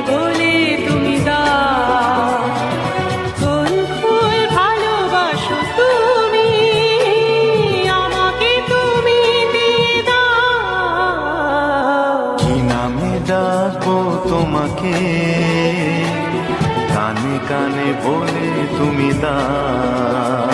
বলে তুমি যাও কোন ফুল ভালোবাসো দাও। তোমাকে? কানে কানে বলে তুমি দাও।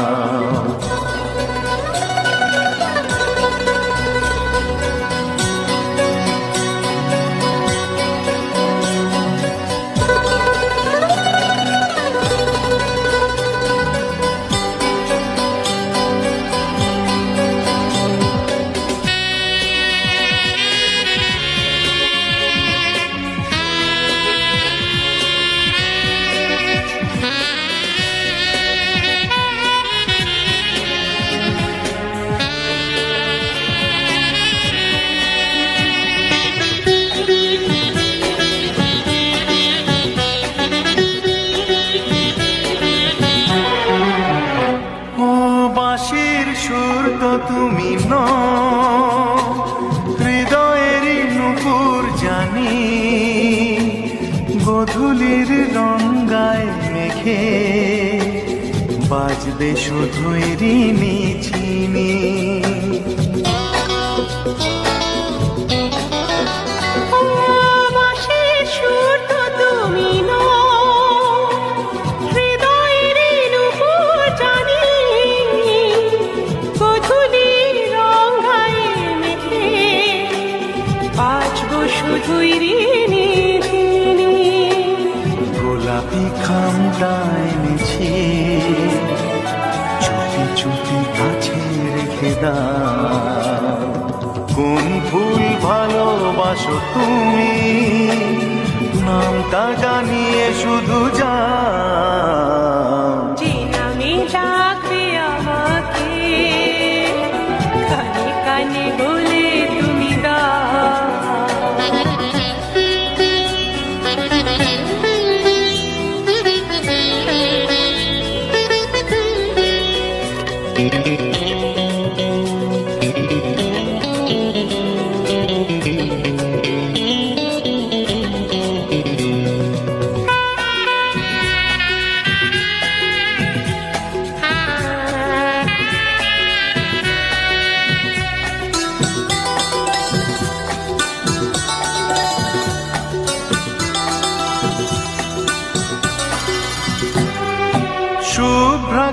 তুমি ন হৃদয়ের নুপুর জানি গধুলির রঙ্গায় মেঘে বাজবে শুধু রিনি চিনি শুধুই ঋণী। গোলাপি খামটা এনেছি। চুপি চুপি কাছে রেখে দাও। কোন ফুল ভালোবাসো তুমি? নামটা জানিয়ে শুধু যে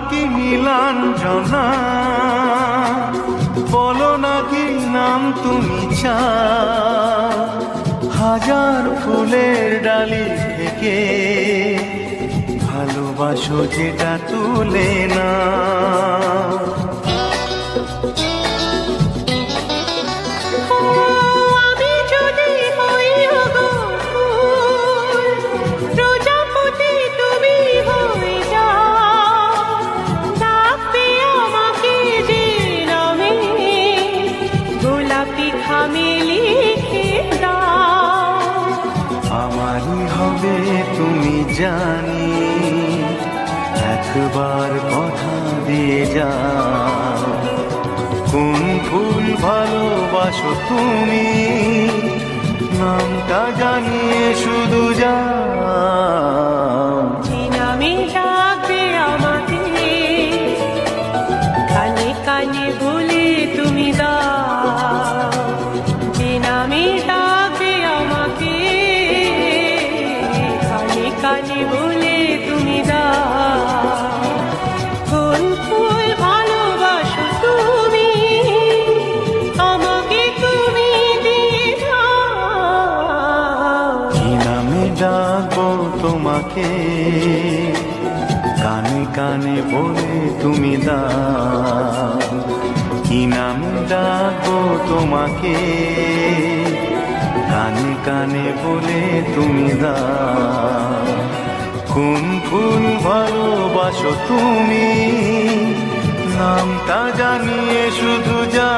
কি নীলাঞ্জনা বলো নাকি নাম তুমি চা? হাজার ফুলের ডালি থেকে ভালোবাসো যেটা তুলে না খামে লিখে দাও। আমারই হবে তুমি জানি একবার কথা দিয়ে যাও। কোন ফুল ভালোবাসো তুমি নামটা জানিয়ে শুধু যাও। যে নামে ডাকবে তোমাকে। কানে কানে বলে তুমি দা কি নামে ডাকবো তোমাকে? কানে কানে বলে তুমি দা কোন ফুল ভালোবাসো তুমি? নামটা জানিয়ে শুধু যা